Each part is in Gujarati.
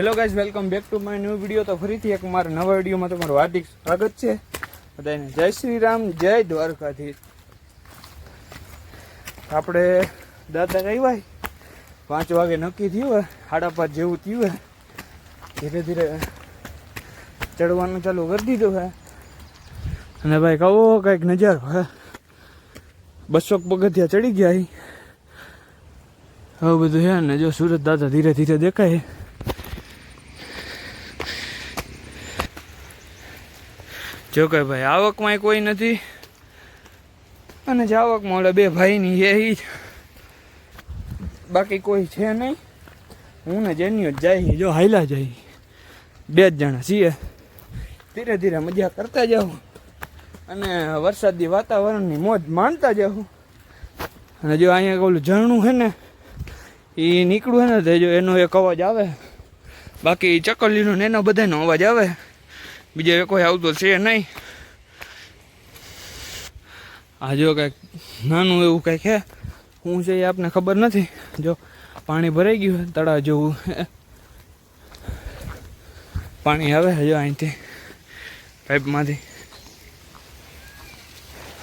Hello guys welcome back to my new video તો ફરીથી એક મારા નવા વિડીયોમાં તમારું હાર્દિક સ્વાગત છે. બધાને જય શ્રી રામ, જય દ્વારકાધીશ. આપણે દાદા આવ્યા પાંચ વાગે નક્કી થયું હોય, સાડા પાંચ જેવું થયું હોય. ધીરે ધીરે ચડવાનું ચાલુ કરી દીધું હે અને ભાઈ કહો, કંઈક નજારો હે. બસો પગથિયા ચડી ગયા હી. હવે બધું છે ને, જો સુરત દાદા ધીરે ધીરે દેખાય જો કે ભાઈ આવકમાં કોઈ નથી. અને જે આવકમાં ઓલા બે ભાઈની છે એ જ. બાકી કોઈ છે નહીં. હું ને જેની જ જાય જો હાઈલા જાય. બે જ જણા છીએ. ધીરે ધીરે મજા કરતા જાઉં. અને વરસાદી વાતાવરણની મોજ માણતા જાઉં. અને જો અહીંયા ઓલું ઝરણું છે ને એ નીકળ્યું છે ને, તો જો એનો એક અવાજ આવે. બાકી ચકલીનો ને એનો બધાનો અવાજ આવે. બીજો કોઈ આવતો છે નહીં. આ જો કંઈક નાનું એવું કંઈક છે શું છે એ આપને ખબર નથી. જો પાણી ભરાઈ ગયું તળાવ જેવું. પાણી આવે હજુ અહીંથી, પાઇપમાંથી.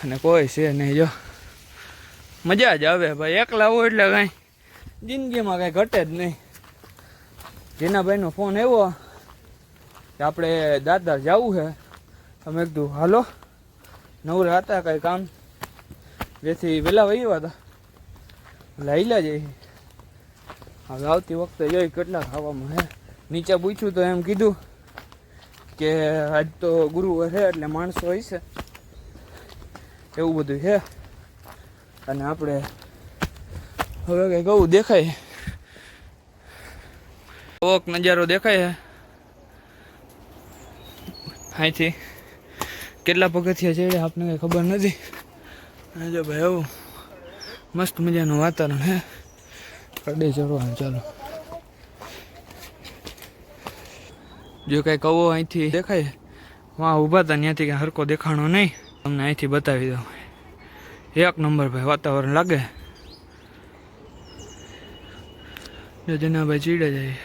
અને કોઈ છે નહીં જો. મજા જ આવે ભાઈ, એકલા હોય એટલે કાંઈ જિંદગીમાં કાંઈ ઘટે જ નહીં. જેનાભાઈનો ફોન આવ્યો. કે આપણે દાદા જવું છે અમે કીધું, હાલો. નવરા હતા કંઈ કામ. જેથી વહેલા વહીવા હતા. લઈલા જઈ હવે આવતી વખતે જોઈ કેટલા ખાવામાં હે? નીચે પૂછ્યું તો એમ કીધું કે આજ તો ગુરુવાર છે એટલે માણસો હોય છે. એવું બધું છે અને આપણે હવે કંઈ કહું, દેખાય. ઓક નજારો દેખાય અહીંથી કેટલા પગથિયા છે આપને કંઈ ખબર નથી. જો ભાઈ આવું મસ્ત મજાનું વાતાવરણ હે. કડે ચડવાનું, ચાલો. જો કાંઈ કવો અહીંથી દેખાય વાં ઊભા હતા ત્યાંથી કાંઈ હરકો દેખાણો નહીં. તમને અહીંથી બતાવી દઉં. એક નંબર ભાઈ, વાતાવરણ લાગે. જો જનાભાઈ ચીડે જાય.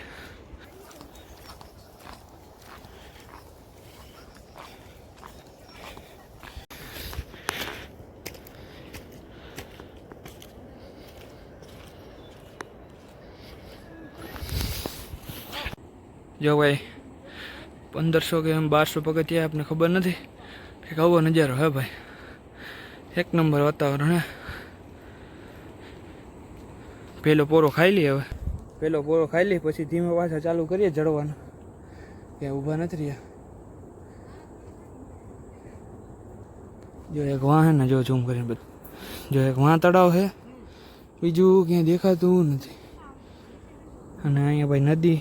જો ભાઈ, પંદરસો કે એમ બારસો પગથિયા આપને ખબર નથી કે આવો નજારો હે ભાઈ. એક નંબર વાતાવરણ હે. પેલો પોરો ખાઈ લઈએ હવે. પેલો પોરો ખાઈ લઈએ પછી ધીમે પાછા ચાલુ કરીએ જડવાનું ક્યાં ઊભા નથી રહ્યા. જો એક વાં હે ને, જો ઝૂમ કરીને બધું જો એક વાં તળાવ છે બીજું ક્યાંય દેખાતું નથી. અને અહીંયા ભાઈ નદી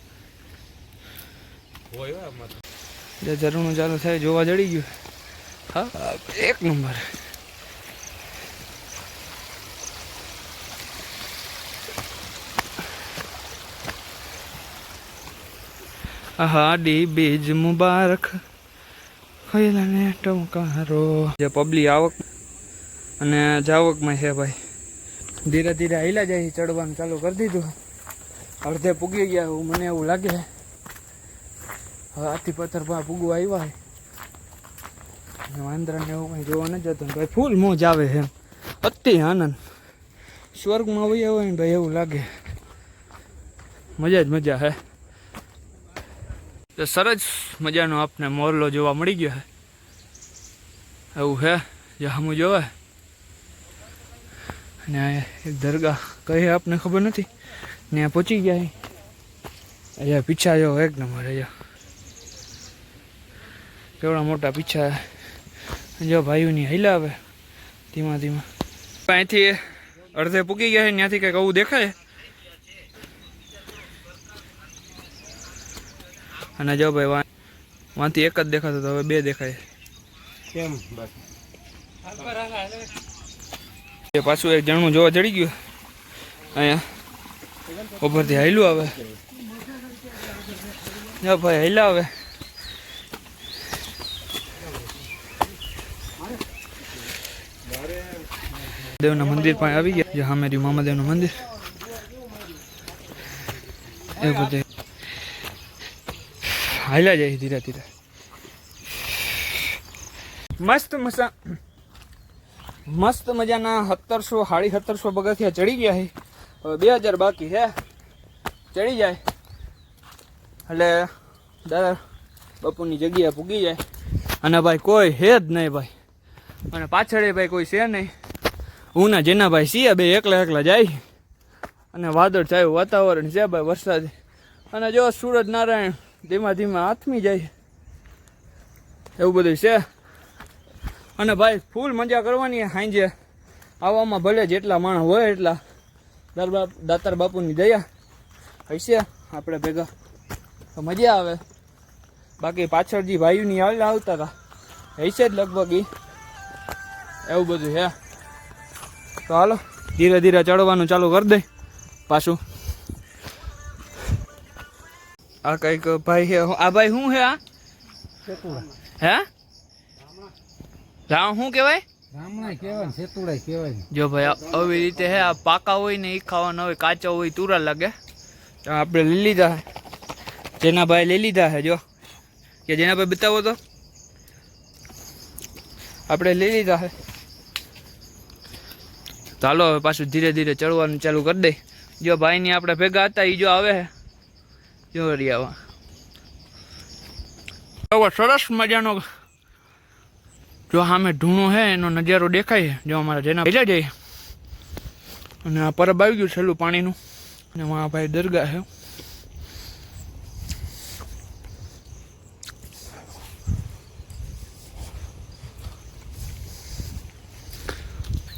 ઝરણું ચાલુ થાય જોવા જડી ગયું. હા, એક નંબર. હાડી બીજ મુબારક. ખયલાને ટમકારો જે પબ્લિક આવક અને જાવકમાં છે ભાઈ. ધીરે ધીરે હૈલા જાય ચડવાનું ચાલુ કરી દીધું. અડધે પૂગી ગયા એવું મને એવું લાગે હવે આથી પથ્થર પા પૂગવા આવ્યા છે. ને વાંદરાને એવું કંઈ જોવા નથી જતું ભાઈ ફૂલ મોજ આવે છે એમ. અતિ આનંદ. સ્વર્ગમાં હોય હોય ને ભાઈ એવું લાગે. મજા જ મજા હે. તો સરસ મજાનો આપને મોરલો જોવા મળી ગયો હે. એવું હે, જે હમું જોવે. અને એક દરગાહ કહે આપને ખબર નથી? ને પહોંચી ગયા. અહીંયા પીછા જો એક નંબર, અહીંયા. કેવડા મોટા પીછા જો ભાઈઓની હૈલા આવે ધીમા ધીમા. અહીંથી અડધે પૂકી ગયા છે ત્યાંથી કંઈક આવું દેખાય. અને જો ભાઈ વાંથી એક જ દેખાતો તો હવે બે દેખાય. કેમ બસ? એ પાછું એક જણનું જોવા ચડી ગયું. અહીંયા ઉપરથી હાયલું આવે. જો ભાઈ હાયલા આવે. દેવના મંદિર પણ આવી ગયા. જે સામે રહ્યું મામાદેવનું મંદિર. એ બધે હાલ્યા જાય ધીરે ધીરે. મસ્ત મસા, મસ્ત મજાના સત્તરસો, સાડી સત્તરસો પગથિયા ચડી ગયા છે બે હજાર બાકી છે ચડી જાય. એટલે દાદા બાપુની જગ્યા પૂગી જાય. અને ભાઈ કોઈ હે જ નહીં ભાઈ. અને પાછળ ભાઈ કોઈ છે નહીં. હું ના જેના ભાઈ છીએ, બે એકલા એકલા જાય. અને વાદળ થયું વાતાવરણ છે ભાઈ વરસાદ. અને જો સૂરજ નારાયણ ધીમા ધીમા હાથમી જાય. એવું બધું છે. અને ભાઈ ફૂલ મજા કરવાની સાંજે આવવામાં ભલે જેટલા માણસ હોય એટલા. દરબાર દાતાર બાપુની દયા હશે આપણે ભેગા. તો મજા આવે. બાકી પાછળ જે ભાઈઓની આવતા હતા હશે જ લગભગ એ એવું બધું છે. તો હાલો ધીરે ધીરે ચડવાનું ચાલુ કરી દે પાછું. આ કંઈક ભાઈ હે આ ભાઈ શું હે આ? હે? રામ શું કહેવાય? ને જો ભાઈ આવી રીતે હે આ પાકા હોય ને એ ખાવાના હોય કાચા હોય તુરા લાગે. આપણે લઈ લીધા હે. જેના ભાઈ લઈ લીધા હે જો. કે જેના ભાઈ બતાવો તો. આપણે લઈ લીધા હે. ચાલો હવે પાછું ધીરે ધીરે ચડવાનું ચાલુ કરી દઈ જો ભાઈની આપણે ભેગા હતા એ જો આવે જો હવે સરસ મજાનો જો સામે ઢૂણો હે, એનો નજારો દેખાય છે જો અમારા જેના ભેજા જઈએ અને આ પરબ આવી ગયું છેલ્લું પાણીનું. અને મારા ભાઈ દરગાહ છે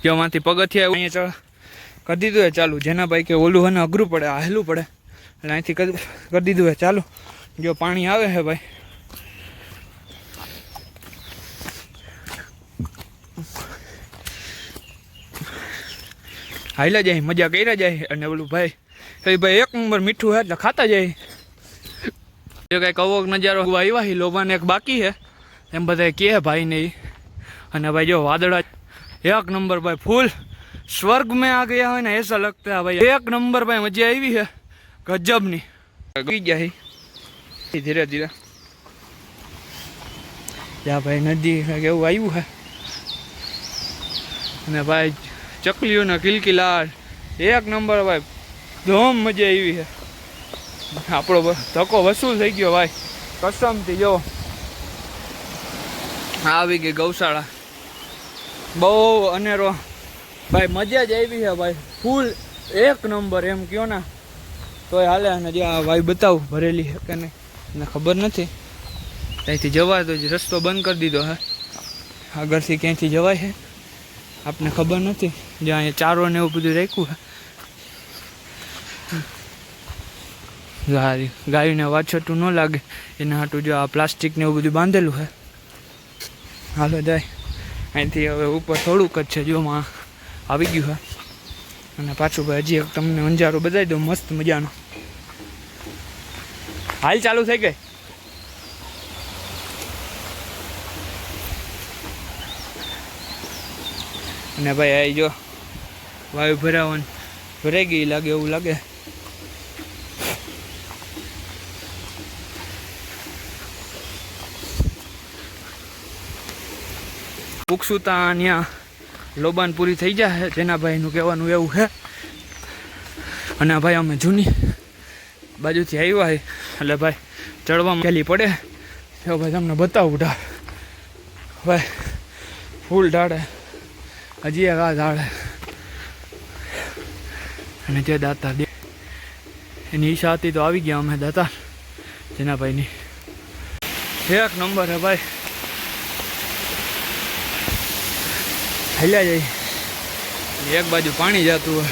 જો માંથી પગથિયા અહીંયા કરી દીધું હે ચાલુ. જેના ભાઈ કે ઓલું હે ને અઘરું પડે, આ હેલું પડે. એટલે અહીંથી કરી દીધું હે ચાલુ. જો પાણી આવે છે ભાઈ. હાલ્યા જાય, મજા કર્યા જાય. અને ઓલું ભાઈ, એ ભાઈ એક નંબર મીઠું હે એટલે ખાતા જાય. જો કંઈક કવોક નજારો આવ્યા લોભાને એક બાકી હે. એમ બધા કહે ભાઈ ને અને ભાઈ જો વાદળા એક નંબર ભાઈ, ફૂલ સ્વર્ગ મેં આ ગયા હોય ને, એસા લગતા ભાઈ. એક નંબર ભાઈ, મજા આવી છે. ગજબની. ગઈ ગયા ધીરે ધીરે. જા ભાઈ, નદી કેવું આવ્યું હે? અને ભાઈ, ચકલીઓના કિલકિલાટ. એક નંબર ભાઈ, ધોમ મજા આવી છે. આપણો ધક્કો વસૂલ થઈ ગયો ભાઈ. કસમથી, જો. આવી ગઈ ગૌશાળા. બહુ અનેરો. ભાઈ, મજા જ આવી છે ભાઈ. ફૂલ એક નંબર એમ કયો ને. તોય હાલે અને જે આ ભાઈ બતાવું, ભરેલી છે કે નહીં એને ખબર નથી. ત્યાંથી જવાય તો જ રસ્તો બંધ કરી દીધો હે. આગળથી ક્યાંથી જવાય છે આપને ખબર નથી. જ્યાં અહીંયા ચારો ને એવું બધું રાખ્યું હે. ગાય ગાયને વાછટું ન લાગે. એના હાટું જો આ પ્લાસ્ટિક ને એવું બધું બાંધેલું હે. હાલો, જાય. અહીંથી હવે ઉપર થોડુંક જ છે, જો માં આવી ગયું હા અને પાછું ભાઈ હજી એક તમને અંજારો બતાવી દઉં, મસ્ત મજાનો. હાલ ચાલુ થઈ ગઈ. અને ભાઈ આ જો, વાયુ ભરાવાનું ભરાઈ ગઈ લાગે એવું લાગે. પૂછશું ત્યાં લોબાન પૂરી થઈ જાય જેના ભાઈનું કહેવાનું એવું છે અને ભાઈ અમે જૂની બાજુથી આવ્યા છે એટલે ભાઈ ચડવામાં મેલી પડે. તો ભાઈ તમને બતાવું ઢાળ ભાઈ ફૂલ ઢાળે. હજી એક આ ઢાળે. અને જે દાતા દે એની ઈચ્છા હતી તો આવી ગયા અમે દાતા, જેના ભાઈની. એક નંબર હે ભાઈ. હલ્યા જાય. એક બાજુ પાણી જતું હોય.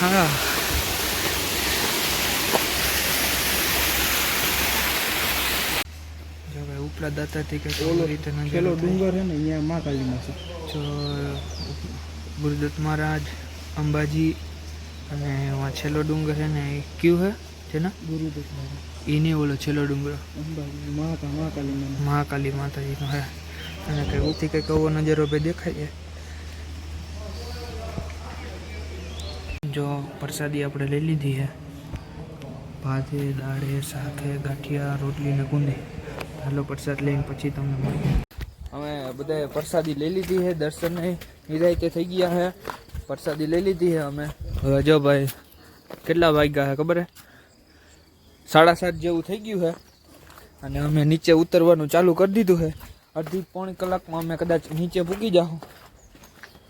હા. ઉપલા દાતાથી આવી રીતે પેલો ડુંગર છે ને અહીંયા મહાકાલીમાં છે. જો ગુરુદત્ત મહારાજ અંબાજી અને છેલ્લો ડુંગર છે ને એ કયું છે જેના? ગુરુદત્ત એ નહીં ઓલો છેલ્લો ડુંગર. અંબાજી મહાકા મહાકાલી માતાજીનો હે. અને કંઈ ઉથી કંઈક આવો નજારો ભાઈ દેખાય છે? જો પ્રસાદી આપણે લઈ લીધી છે. ભાતે દાળે, શાકે, ગાંઠિયા, રોટલી ને ગુંદી. હાલો પ્રસાદ લઈને પછી તમને મળીએ. અમે બધાએ પ્રસાદી લઈ લીધી છે દર્શન નિરાયતે થઈ ગયા છે. પ્રસાદી લઈ લીધી છે અમે. હવે જો ભાઈ, કેટલા વાગ્યા છે ખબર હે સાડા સાત જેવું થઈ ગયું છે. અને અમે નીચે ઉતરવાનું ચાલુ કરી દીધું છે. અડધી પોણી કલાકમાં અમે કદાચ નીચે પૂકી જાઉં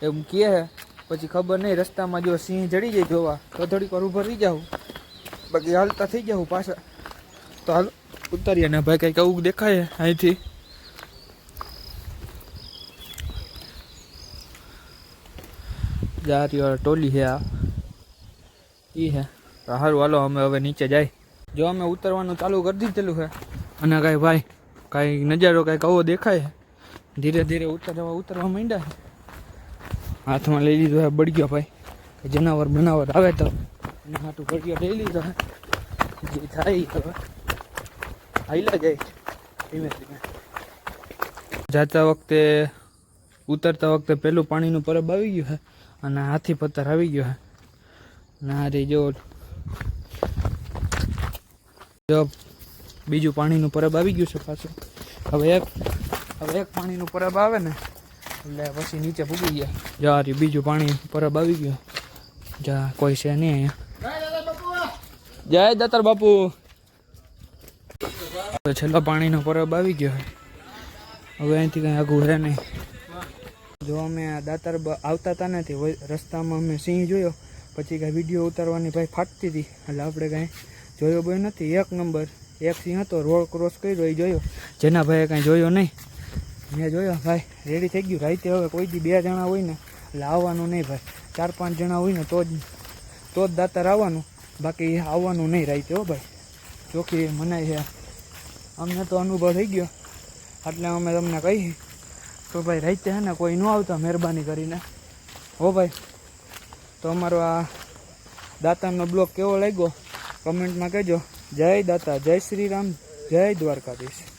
એમ કહે છે. પછી ખબર નહીં, રસ્તામાં જો સિંહ જડી જાય જોવા, તો થોડીક વાર ઊભા રહી જાઉં. બાકી હાલતા થઈ જાઉં પાછા. તો હાલ ઉતારીએ, ને ભાઈ કંઈક આવું દેખાય અહીંથી. જારી ટોલી છે આ. એ છે. સારું હાલો, અમે હવે નીચે જાય. જો અમે ઉતરવાનું ચાલુ કરી દીધેલું છે. અને કાંઈ ભાઈ, કાંઈ નજારો, કાંઈક આવો દેખાય. ધીરે ધીરે ઉતરવા ઉતરવા માંડ્યા હાથમાં લઈ લીધો હોય બળગ્યો ભાઈ. જનાવર બનાવર આવે તો. હાથું બળગ્યો લઈ લીધો જે થાય હવે. હાઈલા જાય ધીમે ધીમે. જાતા વખતે, ઉતરતા વખતે પેલું પાણીનું પરબ આવી ગયું છે અને હાથી પથ્થર આવી ગયો છે અને આ જો બીજું પાણીનું પરબ આવી ગયું છે પાછું. હવે એક હવે એક પાણીનું પરબ આવે ને એટલે પછી નીચે પૂગી ગયા. જા બીજું પાણી પરબ આવી ગયું. જા, કોઈ છે નહીં અહીંયા. જય દત્તર બાપુ. છેલ્લો પાણીનો પરબ આવી ગયો હવે અહીંથી કંઈ આગું રહે નહીં. જો અમે આ દાતાર આવતા હતા નથી રસ્તામાં અમે સિંહ જોયો, પછી કાંઈ વીડિયો ઉતારવાની ભાઈ ફાટતી હતી. એટલે આપણે કાંઈ જોયો બોય નથી. એક નંબર, એક સિંહ હતો રોડ ક્રોસ કર્યો, એ જોયો. જેના ભાઈએ કાંઈ જોયો નહીં. મેં જોયો, ભાઈ રેડી થઈ ગયું. રાતે હવે કોઈ દી બે જણા હોય ને, એટલે આવવાનું નહીં ભાઈ. ચાર પાંચ જણા હોય ને, તો જ તો જ દાતાર આવવાનું. બાકી આવવાનું નહીં રાતે, હો ભાઈ. ચોખ્ખી મનાય છે, અમને તો અનુભવ થઈ ગયો. એટલે અમે તમને કહીએ તો ભાઈ, રાતે હે ને કોઈ ન આવતા મહેરબાની કરીને. હો ભાઈ. તો અમારો આ દાતાનો બ્લોગ કેવો લાગ્યો? કમેન્ટમાં કહેજો. જય દાતા, જય શ્રી રામ જય દ્વારકાધીશ.